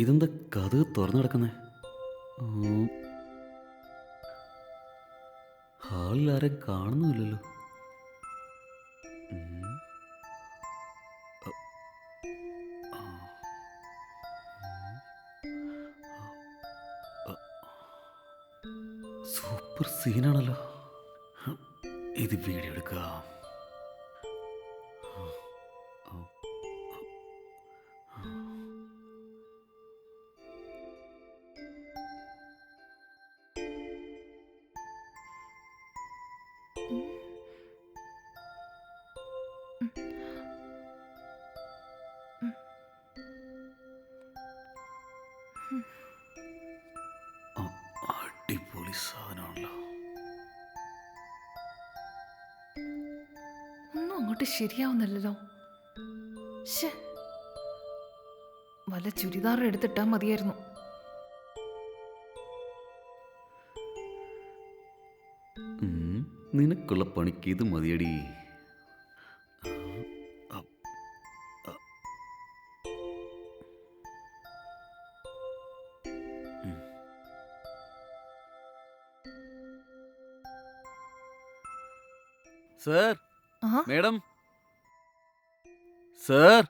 ഇതെന്താ കഥ തുറന്നു കിടക്കുന്നേ ഹാളിൽ ആരും കാണുന്നുമില്ലല്ലോ. സൂപ്പർ സീനാണല്ലോ. ഇത് വീഡിയോ എടുക്കാം. അടിപൊളി സാധനമാണല്ലോ. ഒന്നും അങ്ങോട്ട് ശരിയാവുന്നില്ലല്ലോ. ശ്ശേ. വല്ല ചുരിദാർ എടുത്തിട്ടാ മതിയായിരുന്നു. ഉം, നിനക്കുള്ള പണിക്ക് ഇത് മതിയടി. സർ ആ? മേഡം. സർ.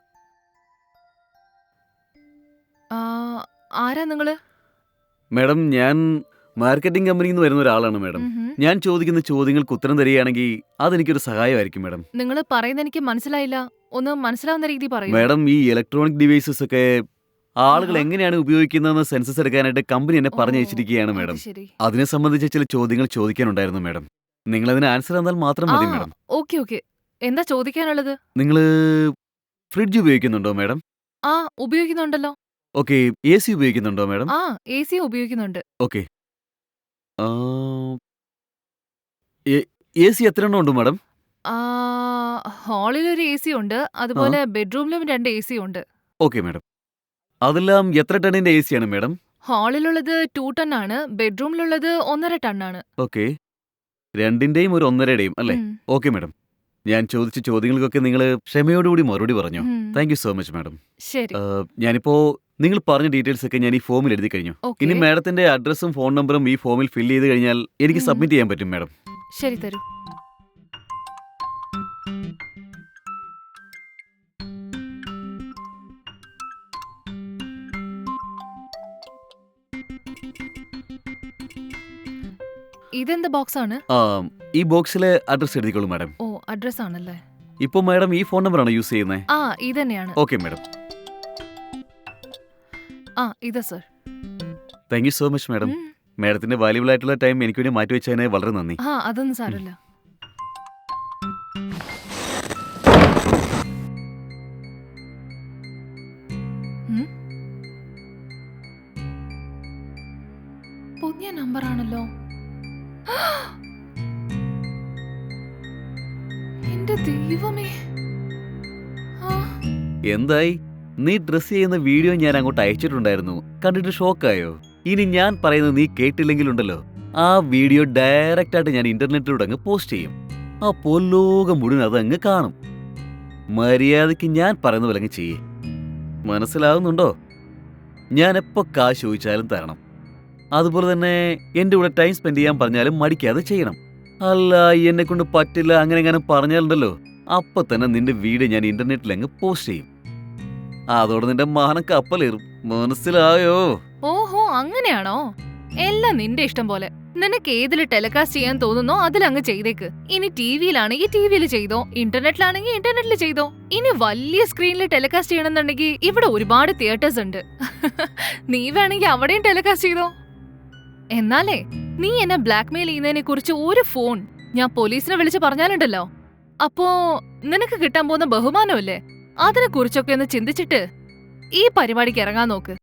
ആ, ആരാ നിങ്ങൾ? മേഡം ഞാൻ മാർക്കറ്റിംഗ് കമ്പനിയിൽ നിന്ന് വരുന്ന ഒരാളാണ് മാഡം. ഞാൻ ചോദിക്കുന്ന ചോദ്യങ്ങൾക്ക് ഉത്തരം തരികയാണെങ്കിൽ അതെനിക്കൊരു സഹായമായിരിക്കും മാഡം. നിങ്ങൾ പറയുന്നത് എനിക്ക് മനസ്സിലായില്ല. ഒന്ന് മനസ്സിലാവുന്ന രീതി പറയും. മാഡം ഈ ഇലക്ട്രോണിക് ഡിവൈസസ് ഒക്കെ ആളുകൾ. എങ്ങനെയാണ് ഉപയോഗിക്കുന്നതെന്ന് സെൻസസ് എടുക്കാനായിട്ട് കമ്പനി എന്നെ പറഞ്ഞു വെച്ചിരിക്കുകയാണ് മാഡം. അതിനെ സംബന്ധിച്ച ചില ചോദ്യങ്ങൾ ചോദിക്കാനുണ്ടായിരുന്നു മാഡം. നിങ്ങൾ അതിന് ആൻസർ തന്നാൽ മാത്രം മതി മാഡം. ഓക്കെ ഓക്കെ എന്താ ചോദിക്കാനുള്ളത്? നിങ്ങൾ ഫ്രിഡ്ജ് ഉപയോഗിക്കുന്നുണ്ടോ മാഡം? ആ ഉപയോഗിക്കുന്നുണ്ടല്ലോ. ഓക്കെ എ സി ഉപയോഗിക്കുന്നുണ്ടോ മാഡം? ആ എ സി ഉപയോഗിക്കുന്നുണ്ട്. ഓക്കെ എ സി എത്ര എണ്ണം ഉണ്ട് മാഡം? ആ ഹാളിൽ ഒരു എ സി ഉണ്ട് അതുപോലെ ബെഡ്റൂമിലും രണ്ട് എ സി ഉണ്ട്. Okay madam. അതെല്ലാം എത്ര ടണ്ണിന്റെ എ സി ആണ് മാഡം? ഹാളിലുള്ളത് ടു ടൺ ആണ് ബെഡ്റൂമിലുള്ളത് ഒന്നര ടൺ ആണ് ഓക്കെ. രണ്ടിന്റെയും ഒരു ഒന്നരയുടെയും അല്ലേ? ഉം, ഓക്കെ മാഡം. ഞാൻ ചോദിച്ച ചോദ്യങ്ങൾക്കൊക്കെ നിങ്ങൾ ക്ഷമയോടുകൂടി മറുപടി പറഞ്ഞു. ഉം. Thank you so much madam. ശരി. ഞാനിപ്പോ നിങ്ങൾ പറഞ്ഞ ഡീറ്റെയിൽസ് ഒക്കെ ഞാൻ ഈ ഫോമിൽ എഴുതി കഴിഞ്ഞു. ഇനി മാഡത്തിന്റെ അഡ്രസ്സും ഫോൺ നമ്പറും ഈ ഫോമിൽ ഫില്ല് ചെയ്ത് കഴിഞ്ഞാൽ എനിക്ക് ഉം. സബ്മിറ്റ് ചെയ്യാൻ പറ്റും മാഡം ശരി തരൂ. ഇതെന്ത് ബോക്സ് ആണ്? ആ, ഈ ബോക്സിലെ അഡ്രസ്സ് എഴുതിക്കോളൂ മാഡം ഓ അഡ്രസ് ആണല്ലേ? ഇപ്പോൾ മാഡം ഈ ഫോൺ നമ്പറാണ് യൂസ് ചെയ്യുന്നത് ആ ഇതന്നെയാണ്. ഓക്കെ മാഡം ആ ഇതാ sir. Thank you so much madam മാഡത്തിന്റെ വാല്യുബിൾ ആയിട്ടുള്ള ടൈം എനിക്ക് വേണ്ടി മാറ്റി വെച്ചതിന് വളരെ നന്ദി. ആ അതൊന്നും സാരമില്ല. പുതിയ നമ്പർ ആണല്ലോ. എന്റെ ദൈവമേ. എന്തായി? നീ ഡ്രസ് ചെയ്യുന്ന വീഡിയോ ഞാൻ അങ്ങോട്ട് അയച്ചിട്ടുണ്ടായിരുന്നു. കണ്ടിട്ട് ഷോക്കായോ ഇനി ഞാൻ പറയുന്നത് നീ കേട്ടില്ലെങ്കിലുണ്ടല്ലോ. ആ വീഡിയോ ഡയറക്റ്റ് ആയിട്ട് ഞാൻ ഇന്റർനെറ്റിലൂടെ അങ്ങ് പോസ്റ്റ് ചെയ്യും. അപ്പോൾ ലോകം മുഴുവൻ അത് അങ്ങ് കാണും. മര്യാദയ്ക്ക് ഞാൻ പറയുന്ന പോലെ അങ്ങ് ചെയ്യേ. മനസ്സിലാവുന്നുണ്ടോ? ഞാൻ എപ്പോ കാശ് ചോദിച്ചാലും തരണം. അതുപോലെ തന്നെ എന്റെ കൂടെ ടൈം സ്പെൻഡ് ചെയ്യാൻ പറഞ്ഞാലും മടിക്കാതെ ചെയ്യണം. അല്ല എന്നെ കൊണ്ട് പറ്റില്ല അങ്ങനെ എങ്ങനെ പറഞ്ഞാലുണ്ടല്ലോ. അപ്പൊ തന്നെ നിന്റെ വീഡിയോ ഞാൻ ഇന്റർനെറ്റിൽ അങ്ങ് പോസ്റ്റ് ചെയ്യും. അതോടെ നിന്റെ മാനം കപ്പലേറും. മനസ്സിലായോ? ഓഹോ അങ്ങനെയാണോ? എല്ലാം നിന്റെ ഇഷ്ടം പോലെ. നിനക്ക് ഏതിൽ ടെലികാസ്റ്റ് ചെയ്യാൻ തോന്നുന്നോ അതിലങ്ങ് ചെയ്തേക്ക്. ഇനി ടി വിയിലാണെങ്കിൽ ടി വിയിൽ ചെയ്തോ? ഇന്റർനെറ്റിലാണെങ്കിൽ ഇന്റർനെറ്റിൽ ചെയ്തോ? ഇനി വലിയ സ്ക്രീനിൽ ടെലികാസ്റ്റ് ചെയ്യണമെന്നുണ്ടെങ്കിൽ ഇവിടെ ഒരുപാട് തിയേറ്റേഴ്സ് ഉണ്ട്. നീ വേണമെങ്കിൽ അവിടെയും ടെലികാസ്റ്റ് ചെയ്തോ? എന്നാലേ നീ എന്നെ ബ്ലാക്ക്മെയിൽ ചെയ്യുന്നതിനെ കുറിച്ച് ഒരു ഫോൺ ഞാൻ പോലീസിനെ വിളിച്ച് പറഞ്ഞാലുണ്ടല്ലോ. അപ്പോ നിനക്ക് കിട്ടാൻ പോകുന്ന ബഹുമാനമല്ലേ? അതിനെ കുറിച്ചൊക്കെ ഒന്ന് ചിന്തിച്ചിട്ട് ഈ പരിപാടിക്ക് ഇറങ്ങാൻ നോക്ക്.